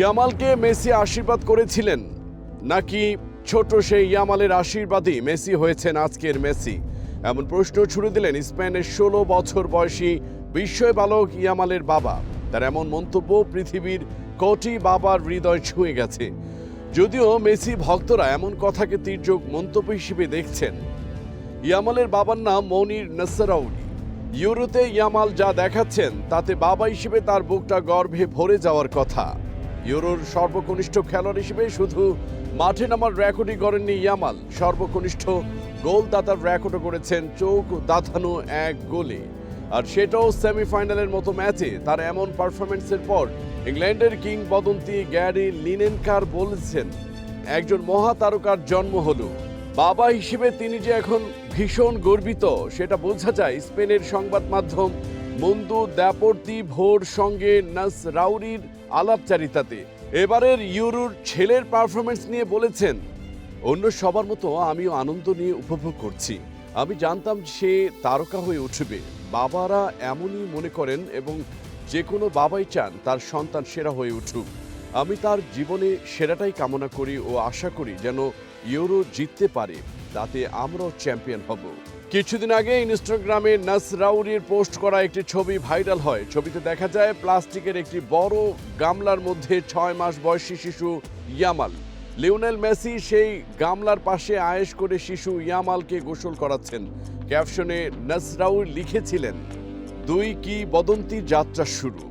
ইয়ামালকে Messi আশীর্বাদ করেছিলেন। নাকি ছোট সেই ইয়ামালের আশীর্বাদই মেসি হয়েছেন আজকের মেসি? এমন প্রশ্ন ছুড়ে দিলেন স্পেনের ষোলো বছর বয়সী বিস্ময় বালক ইয়ামালের বাবা। তার এমন মন্তব্য পৃথিবীর কোটি বাবার হৃদয় ছুঁয়ে গেছে। যদিও মেসি ভক্তরা এমন কথাকে তীর্যক মন্তব্য হিসেবে দেখছেন। ইয়ামালের বাবার নাম মনির নাসারাউলি। ইউরোতে ইয়ামাল যা দেখাচ্ছেন, তাতে বাবা হিসেবে তার বুকটা গর্ভে ভরে যাওয়ার কথা। ইউরোর সর্বকনিষ্ঠ খেলোয়াড় হিসেবে শুধু মাঠে নামার রেকর্ডই করেননি ইয়ামাল। সর্বকনিষ্ঠ গোলদাতার রেকর্ডও করেছেন চোখ দাঁধানো এক গোলে। আর সেটাও সেমিফাইনালের মতো ম্যাচে। তার এমন পারফরমেন্সের পর ইংল্যান্ডের কিংবদন্তি গ্যারি লিনেনকার বলেছেন, একজন মহাতারকার জন্ম হলো। বাবা হিসেবে তিনি যে এখন ভীষণ গর্বিত, সেটা বোঝা যায় স্পেনের সংবাদ মাধ্যম মন্দু দ্যাপর্তি ভোর সঙ্গে নাস রাউরির আলাপচারিতাতে। এবারের ইউরোর ছেলের পারফরমেন্স নিয়ে বলেছেন, অন্য সবার মতো আমিও আনন্দ নিয়ে উপভোগ করছি। আমি জানতাম সে তারকা হয়ে উঠবে। বাবারা এমনই মনে করেন এবং যে কোনো বাবাই চান তার সন্তান সেরা হয়ে উঠুক। আমি তার জীবনে সেরাটাই কামনা করি ও আশা করি যেন ইউরো জিততে পারে। তাতে আমরাও চ্যাম্পিয়ন হব। কিছুদিন আগে ইনস্টাগ্রামে নাসরাউরির পোস্ট করা একটি ছবি ভাইরাল হয়। ছবিতে দেখা যায় প্লাস্টিকের একটি বড় গামলার মধ্যে ছয় মাস বয়সী শিশু ইয়ামাল। লিওনেল মেসি সেই গামলার পাশে আয়েশ করে শিশু ইয়ামালকে গোসল করাচ্ছেন। ক্যাপশনে নাসরাউর লিখেছিলেন, দুই কি বদন্তি যাত্রা শুরু?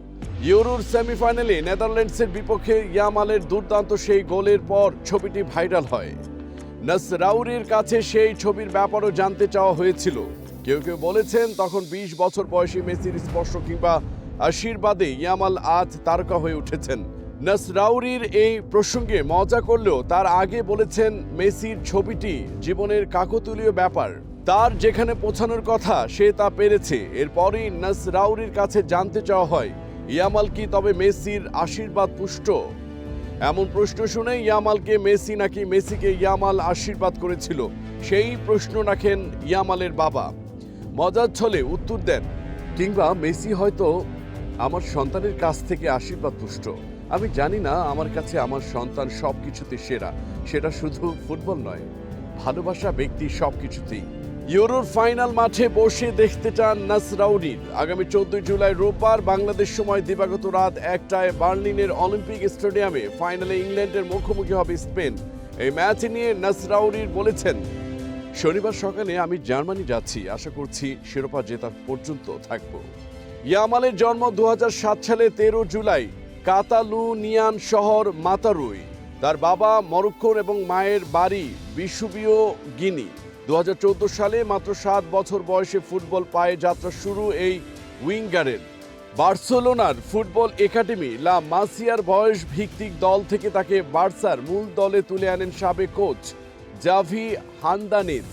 ইউরোর সেমিফাইনালে নেদারল্যান্ডসের বিপক্ষে ইয়ামালের দুর্দান্ত সেই গোলের পর ছবিটি ভাইরাল হয়। নাসরাউরির কাছে সেই ছবির ব্যাপারও জানতে চাওয়া হয়েছিল। কেউ কেউ বলেছেন তখন ২০ বছর বয়সী মেসির স্পর্শ কিংবা আশীর্বাদে ইয়ামাল আজ তারকা হয়ে উঠেছেন। নাসরাউরির এই প্রসঙ্গে মজা করলেও তার আগে বলেছেন মেসির ছবিটি জীবনের কাকতুলীয় ব্যাপার। তার যেখানে পৌঁছানোর কথা সে তা পেরেছে। এরপরই নাসরাউরির কাছে জানতে চাওয়া হয়, ইয়ামাল কি তবে মেসির আশীর্বাদ পুষ্ট? এমন প্রশ্ন শুনে ইয়ামালকে মেসি নাকি মেসিকে ইয়ামাল আশীর্বাদ করেছিল? সেই প্রশ্ন রাখেন ইয়ামালের বাবা। মজার ছলে উত্তর দেন, কিংবা মেসি হয়তো আমার সন্তানের কাছ থেকে আশীর্বাদ পুষ্ট আমি জানি না আমার কাছে আমার সন্তান সব কিছুতে সেরা। সেটা শুধু ফুটবল নয়, ভালোবাসা ব্যক্তি সব কিছুতেই ইউরোর ফাইনাল মাঠে বসে দেখতে চান নাসরাউডির আগামী চোদ্দই জুলাই রোববার বাংলাদেশ সময় দিবাগত রাত একটায় বার্লিনের অলিম্পিক স্টেডিয়ামে ফাইনালে ইংল্যান্ডের মুখোমুখি হবে স্পেন। এই ম্যাচ নিয়ে নাসরাউডির বলেছেন, শনিবার সকালে আমি জার্মানি যাচ্ছি, আশা করছি শিরোপা জেতা পর্যন্ত থাকব। ইয়ামালের জন্ম দু হাজার সাত সালে তেরো জুলাই, কাতালুনিয়ান শহর মাতারুই। তার বাবা মরক্কোর এবং মায়ের বাড়ি বিশুবীয় গিনি। দু হাজার চৌদ্দ সালে মাত্র সাত বছর বয়সে ফুটবল পায়ে যাত্রা শুরু এই উইঙ্গারের। বার্সেলোনার ফুটবল একাডেমি, লা মাসিয়ার বয়স ভিত্তিক দল থেকে তাকে বার্সার মূল দলে তুলে আনেন সাবেক কোচ জাভি হান্দানিজ।